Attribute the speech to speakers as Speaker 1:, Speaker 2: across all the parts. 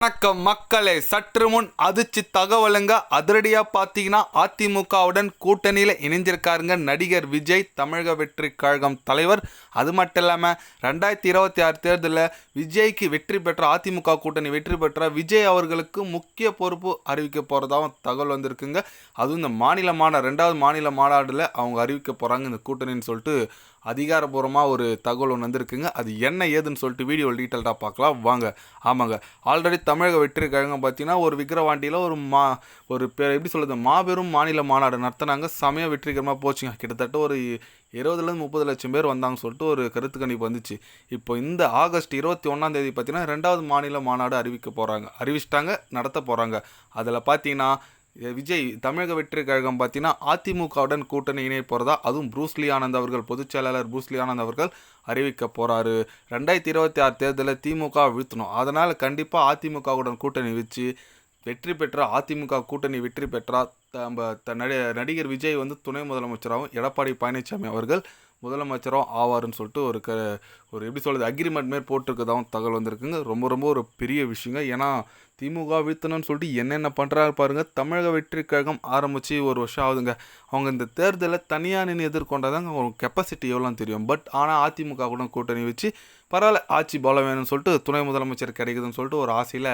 Speaker 1: வணக்கம் மக்களே. சற்று முன் அதிர்ச்சி தகவலுங்க. அதிரடியாக பார்த்தீங்கன்னா அதிமுகவுடன் கூட்டணியில் இணைஞ்சிருக்காருங்க நடிகர் விஜய் தமிழக வெற்றி கழகம் தலைவர். அது மட்டும் இல்லாமல் ரெண்டாயிரத்தி இருபத்தி ஆறு தேர்தலில் விஜய்க்கு வெற்றி பெற்ற அதிமுக கூட்டணி வெற்றி பெற்ற விஜய் அவர்களுக்கு முக்கிய பொறுப்பு அறிவிக்க போகிறதாவும் தகவல் வந்திருக்குங்க. அதுவும் இந்த மாநில மாநாடு ரெண்டாவது மாநில மாநாடில் அவங்க அறிவிக்க போகிறாங்க இந்த கூட்டணின்னு சொல்லிட்டு அதிகாரப்பூர்வமாக ஒரு தகவல் ஒன்று வந்திருக்குங்க. அது என்ன ஏதுன்னு சொல்லிட்டு வீடியோ டீட்டெயில்டாக பார்க்கலாம். வாங்க. ஆமாங்க. ஆல்ரெடி தமிழக வெற்றி கழகம் பார்த்தீங்கன்னா ஒரு விக்கிரவாண்டியில் ஒரு மா ஒரு எப்படி சொல்கிறது மாபெரும் மாநில மாநாடு நடத்தினாங்க. செமையாக வெற்றிகரமாக போச்சுங்க. கிட்டத்தட்ட ஒரு இருபதுலேருந்து முப்பது லட்சம் பேர் வந்தாங்கன்னு சொல்லிட்டு ஒரு கருத்து கணிப்பு வந்துச்சு. இப்போ இந்த ஆகஸ்ட் இருபத்தி ஒன்றாம் தேதி பார்த்தீங்கன்னா ரெண்டாவது மாநில மாநாடு அறிவிக்க போகிறாங்க அறிவிச்சிட்டாங்க நடத்த போகிறாங்க அதில் பார்த்தீங்கன்னா விஜய் தமிழக வெற்றி கழகம் பார்த்தீங்கன்னா அதிமுகவுடன் கூட்டணி இணைய போகிறதா அதுவும் ப்ரூஸ்லி ஆனந்த் அவர்கள் பொதுச் செயலாளர் ப்ரூஸ்லி ஆனந்த் அவர்கள் அறிவிக்க போகிறாரு ரெண்டாயிரத்தி இருபத்தி ஆறு தேர்தலில் திமுக வீழ்த்தணும். அதனால் கண்டிப்பாக அதிமுகவுடன் கூட்டணி வச்சு வெற்றி பெற்ற அதிமுக கூட்டணி வெற்றி பெற்றால் நம்ம த- நடி நடிகர் விஜய் வந்து துணை முதலமைச்சராகவும் எடப்பாடி பழனிசாமி அவர்கள் முதலமைச்சரும் ஆவாருன்னு சொல்லிட்டு ஒரு க ஒரு எப்படி சொல்கிறது அக்ரிமெண்ட் மாரி போட்டிருக்கதாகவும் தகவல் வந்திருக்குங்க. ரொம்ப ரொம்ப ஒரு பெரிய விஷயங்க. ஏன்னா திமுக வீழ்த்தணும்னு சொல்லிட்டு என்னென்ன பண்ணுறாரு பாருங்கள் தமிழக வெற்றி கழகம் ஆரம்பித்து ஒரு வருஷம் ஆகுதுங்க. அவங்க இந்த தேர்தலில் தனியாக நின்று எதிர்கொண்டாதாங்க அவங்க கெப்பாசிட்டி எவ்வளோன்னு தெரியும். பட் ஆனால் அதிமுக கூட கூட்டணி வச்சு பரவாயில்ல ஆட்சி பலம் வேணும்னு சொல்லிட்டு துணை முதலமைச்சர் கிடைக்குதுன்னு சொல்லிட்டு ஒரு ஆசையில்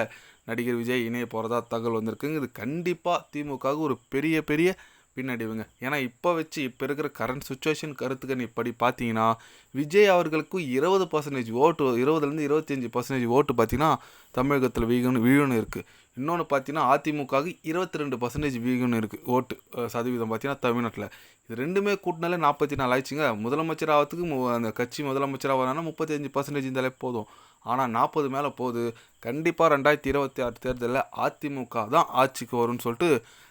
Speaker 1: நடிகர் விஜய் இணைய போகிறதா தகவல் வந்திருக்குங்க. இது கண்டிப்பாக திமுகவுக்கு ஒரு பெரிய பெரிய பின்னடைவுங்க ஏன்னா இப்போ வச்சு இப்போ இருக்கிற கரண்ட் சுச்சுவேஷன் கருத்துக்கள் இப்படி பார்த்தீங்கன்னா விஜய் அவர்களுக்கு இருபது பர்சன்டேஜ் ஓட்டு இருபதுலேருந்து இருபத்தஞ்சி பர்சன்டேஜ் ஓட்டு பார்த்தீங்கன்னா தமிழகத்தில் வீகணும் வீழுன்னு இருக்குது இன்னொன்று பார்த்தீங்கன்னா அதிமுகவுக்கு இருபத்தி ரெண்டு பர்சன்டேஜ் வீகணும் இருக்குது ஓட்டு சதவீதம் பார்த்தீங்கன்னா தமிழ்நாட்டில். இது ரெண்டுமே கூட்டினாலே நாற்பத்தி நாலு ஆயிடுச்சுங்க. முதலமைச்சர் ஆகிறதுக்கு மு- அந்த கட்சி முதலமைச்சராக வரணும்னா முப்பத்தஞ்சு பர்சன்டேஜ் இருந்தாலே போதும். ஆனால் நாற்பது மேலே போகுது. கண்டிப்பாக ரெண்டாயிரத்தி இருபத்தி ஆறு தேர்தலில் அதிமுக தான் ஆட்சிக்கு வரும்னு சொல்லிட்டு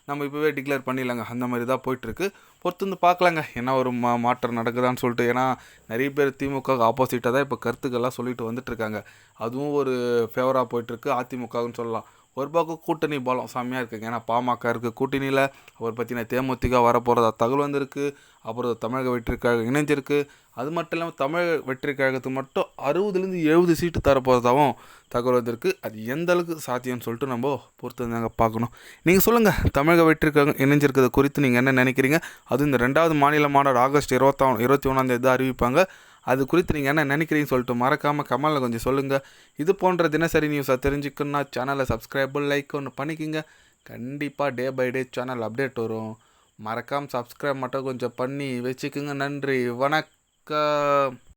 Speaker 1: நம்ம இப்போவே டிக்ளேர் பண்ணிடலாங்க. அந்த மாதிரி தான் போயிட்டுருக்கு. பொறுத்து வந்து பார்க்கலாங்க. என்ன ஒரு மா மாற்றம் நடக்குதான்னு சொல்லிட்டு. ஏன்னா நிறைய பேர் திமுக ஆப்போசிட்டாக தான் இப்போ கருத்துக்கள்லாம் சொல்லிட்டு வந்துட்டுருக்காங்க. அதுவும் ஒரு ஃபேவராக போயிட்டுருக்கு. அதிமுகன்னு சொல்லலாம். ஒரு பக்கம் கூட்டணி பலம் செம்மையாக இருக்குங்க. ஏன்னா பாமக இருக்குது கூட்டணியில். அவர் பார்த்தீங்கன்னா தேமுதிக வரப்போகிறதா தகவல் வந்திருக்கு. அப்புறம் தமிழக வெற்றிக்காக இணைஞ்சிருக்கு. அது மட்டும் இல்லாமல் தமிழக வெற்றி கழகத்துக்கு மட்டும் அறுபதுலேருந்து எழுபது சீட்டு தரப்போகிறதாகவும் தகவல் வந்திருக்கு. அது எந்த அளவுக்கு சாத்தியம்னு சொல்லிட்டு நம்ம பொறுத்து தாங்க பார்க்கணும். நீங்கள் சொல்லுங்கள் தமிழக வெற்றி கழகம் இணைஞ்சிருக்கிறது குறித்து நீங்கள் என்ன நினைக்கிறீங்க? அதுவும் இந்த ரெண்டாவது மாநில மாநாடு ஆகஸ்ட் இருபத்தா இருபத்தி ஒன்றாந்தேதி தான் அறிவிப்பாங்க. அது குறித்து நீங்கள் என்ன நினைக்கிறீங்கன்னு சொல்லிட்டு மறக்காமல் கமலில் கொஞ்சம் சொல்லுங்கள் இது போன்ற தினசரி நியூஸை தெரிஞ்சுக்கணுன்னா சேனலை சப்ஸ்கிரைப் லைக் ஒன்று பண்ணிக்கோங்க. கண்டிப்பாக day by day channel update வரும். மறக்காமல் சப்ஸ்கிரைப் மட்டும் கொஞ்சம் பண்ணி வச்சுக்கோங்க. நன்றி. வணக்கம்.